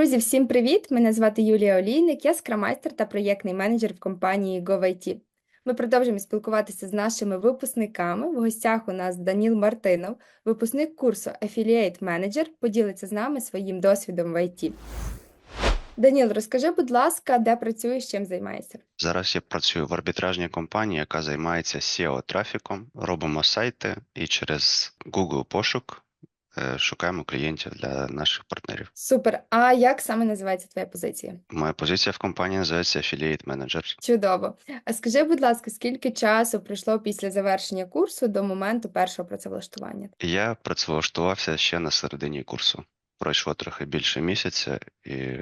Друзі, всім привіт! Мене звати Юлія Олійник, я скрамайстер та проєктний менеджер в компанії GoVIT. Ми продовжуємо спілкуватися з нашими випускниками. В гостях у нас Даніл Мартинов, випускник курсу Affiliate Manager, поділиться з нами своїм досвідом в ІТ. Даніл, розкажи, будь ласка, де працюєш, чим займаєшся? Зараз я працюю в арбітражній компанії, яка займається SEO трафіком. Робимо сайти і через Google пошук е, шукаємо клієнтів для наших партнерів. Супер. А як саме називається твоя позиція? Моя позиція в компанії називається Affiliate Manager. Чудово. А скажи, будь ласка, скільки часу пройшло після завершення курсу до моменту першого працевлаштування? Я працевлаштувався ще на середині курсу. Пройшло трохи більше місяця, і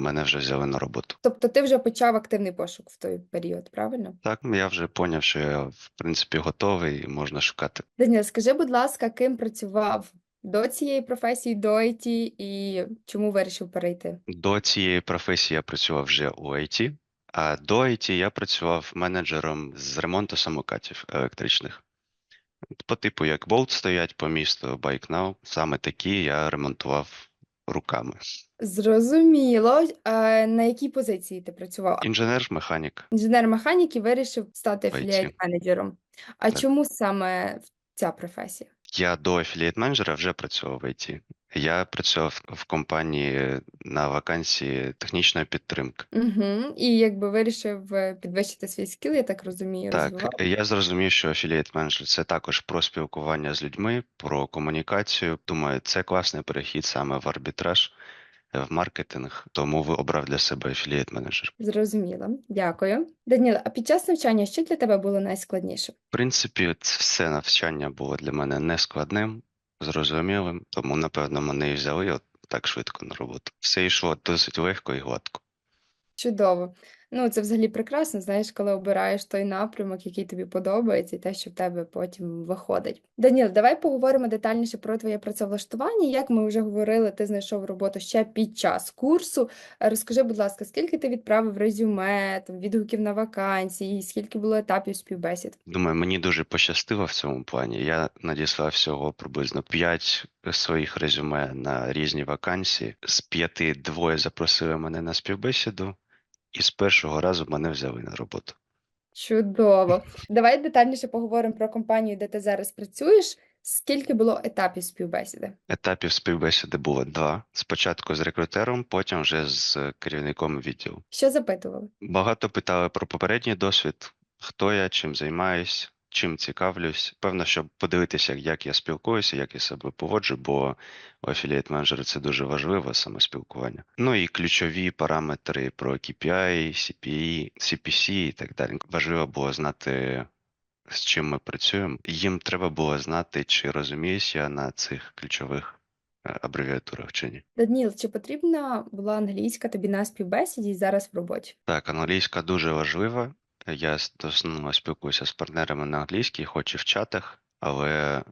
мене вже взяли на роботу. Тобто ти вже почав активний пошук в той період, правильно? Так, я вже поняв, що я в принципі готовий і можна шукати. Даніл, скажи, будь ласка, ким працював до цієї професії, до IT, і чому вирішив перейти? До цієї професії я працював вже у IT, а до IT я працював менеджером з ремонту самокатів електричних. По типу, як болт стоять по місту BikeNow, саме такі я ремонтував руками. Зрозуміло. А на якій позиції ти працював? Інженер-механік. Інженер-механік і вирішив стати В IT. афілієт-менеджером. А Так. чому саме ця професія? Я до афілієт менеджера вже працював в IT. Я працював в компанії на вакансії технічної підтримки. Угу. І якби вирішив е, підвищити свій скіл, я так розумію, Так, розвивав. я зрозумів, що афілієт менеджер це також про спілкування з людьми, про комунікацію. Думаю, це класний перехід саме в арбітраж, в маркетинг. Тому ви обрав для себе афілієт менеджер. Зрозуміло. Дякую. Даніл, а під час навчання що для тебе було найскладніше? В принципі, все навчання було для мене нескладним, зрозумілим, тому напевно мене і взяли от так швидко на роботу. Все йшло досить легко і гладко. Чудово. Ну, це взагалі прекрасно, знаєш, коли обираєш той напрямок, який тобі подобається, і те, що в тебе потім виходить. Даніл, давай поговоримо детальніше про твоє працевлаштування. Як ми вже говорили, ти знайшов роботу ще під час курсу. Е, Розкажи, будь ласка, скільки ти відправив резюме, там, відгуків на вакансії, скільки було етапів співбесід? Думаю, мені дуже пощастило в цьому плані. Я надіслав всього приблизно 5 своїх резюме на різні вакансії. З п'яти двоє запросили мене на співбесіду, і з першого разу мене взяли на роботу. Чудово. Давай детальніше поговоримо про компанію, де ти зараз працюєш. Скільки було етапів співбесіди? Етапів співбесіди було два: спочатку з рекрутером, потім вже з керівником відділу. Що запитували? Багато питали про попередній досвід, хто я, чим займаюсь, чим цікавлюсь. Певно, щоб подивитися, як я спілкуюся, як я себе поводжу, бо у афілієт менеджера це дуже важливо, саме спілкування. Ну і ключові параметри про KPI, CPI, CPC і так далі. Важливо було знати. З чим ми працюємо, їм треба було знати, чи розуміюсь я на цих ключових е, абревіатурах чи ні. Даніл, чи потрібна була англійська тобі на співбесіді зараз в роботі? Так, англійська дуже важлива. Я в основному спілкуюся з партнерами на англійській, хоч і в чатах, але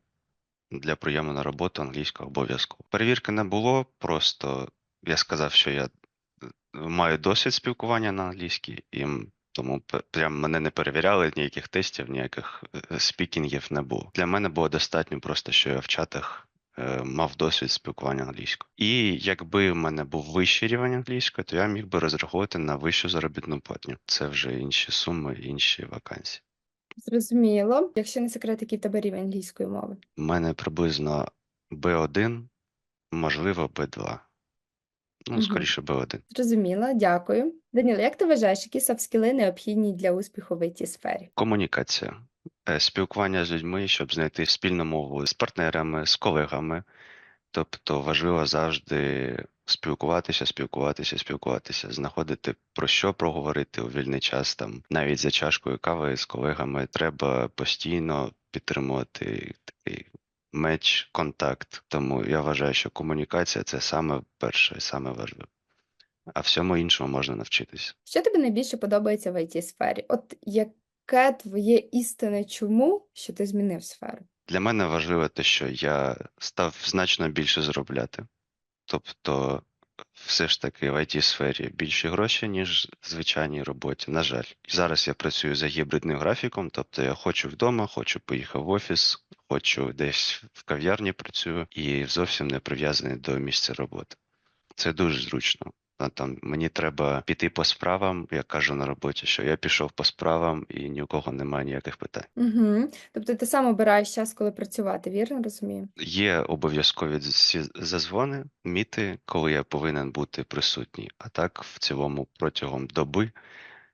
для прийому на роботу англійська обов'язково. Перевірки не було, просто я сказав, що я е, маю досвід спілкування на англійській, і тому прям мене не перевіряли, ніяких тестів, ніяких е, спікінгів не було. Для мене було достатньо просто, що я в чатах е, мав досвід спілкування англійською. І якби в мене був вищий рівень англійської, то я міг би розраховувати на вищу заробітну платню. Це вже інші суми, інші вакансії. Зрозуміло. Якщо не секрет, який в тебе рівень англійської мови? У мене приблизно B1, можливо, B2. Ну, Мгм. скоріше B1. Зрозуміло, дякую. Даніл, як ти вважаєш, які софт-скіли необхідні для успіху в it сфері? Комунікація, Е, спілкування з людьми, щоб знайти спільну мову з партнерами, з колегами. Тобто важливо завжди спілкуватися, спілкуватися, спілкуватися, знаходити про що проговорити у вільний час. Там навіть за чашкою кави з колегами треба постійно підтримувати такий меч, контакт. Тому я вважаю, що комунікація це саме перше, саме важливе. А всьому іншому можна навчитися. Що тобі найбільше подобається в it сфері? От яке твоє істинне чому, що ти змінив сферу? Для мене важливо те, що я став значно більше заробляти. Тобто, все ж таки в it сфері більші гроші, ніж в звичайній роботі. На жаль, зараз я працюю за гібридним графіком, тобто я хочу вдома, хочу поїхав в офіс, хочу десь в кав'ярні працюю і зовсім не прив'язаний до місця роботи. Це дуже зручно. Там мені треба піти по справам. Я кажу на роботі, що я пішов по справам і ні у кого немає ніяких питань. Угу. Тобто ти сам обираєш час, коли працювати, вірно розумію? Є обов'язкові зазвони, міти, коли я повинен бути присутній. А так, в цілому, протягом доби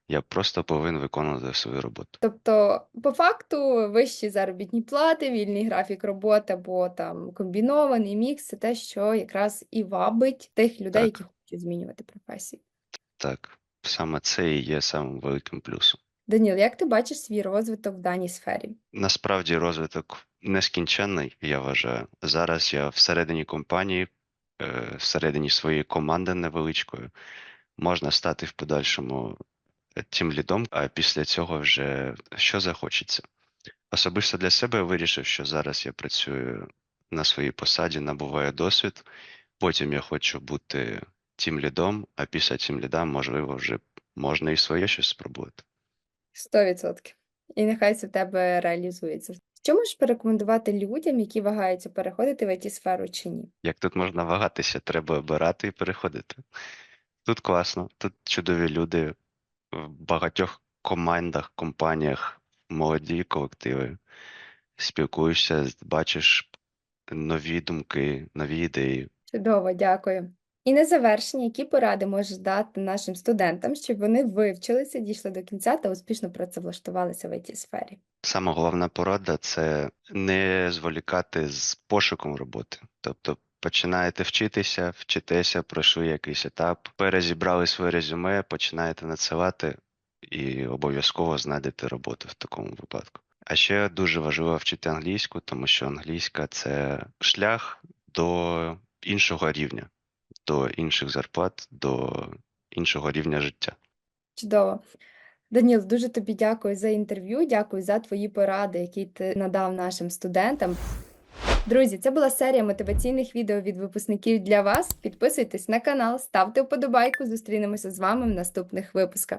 я просто повинен виконувати свою роботу. Тобто, по факту, вищі заробітні плати, вільний графік роботи або там комбінований мікс це те, що якраз і вабить тих людей, Так. які хочуть змінювати професію. Так, саме це і є самим великим плюсом. Даніл, як ти бачиш свій розвиток в даній сфері? Насправді розвиток нескінченний, я вважаю. Зараз я всередині компанії, е, всередині своєї команди невеличкої, можна стати в подальшому тим лідом, а після цього вже що захочеться. Особисто для себе я вирішив, що зараз я працюю на своїй посаді, набуваю досвід. Потім я хочу бути тім лідом, а після тім ліда, можливо, вже можна і своє щось спробувати. 100%. І нехай це в тебе реалізується. Що можеш порекомендувати людям, які вагаються переходити в it сферу чи ні? Як тут можна вагатися, треба обирати і переходити. Тут класно, тут чудові люди в багатьох командах, компаніях, молоді колективи. Спілкуєшся, бачиш нові думки, нові ідеї. Чудово, дякую. І на завершення, які поради можеш дати нашим студентам, щоб вони вивчилися, дійшли до кінця та успішно працевлаштувалися в it сфері? Сама головна порада це не зволікати з пошуком роботи. Тобто починаєте вчитися, вчитеся, пройшли якийсь етап, перезібрали своє резюме, починаєте надсилати і обов'язково знайдете роботу в такому випадку. А ще дуже важливо вчити англійську, тому що англійська це шлях до іншого рівня, до інших зарплат, до іншого рівня життя. Чудово. Даніл, дуже тобі дякую за інтерв'ю, дякую за твої поради, які ти надав нашим студентам. Друзі, це була серія мотиваційних відео від випускників для вас. Підписуйтесь на канал, ставте вподобайку. Зустрінемося з вами в наступних випусках.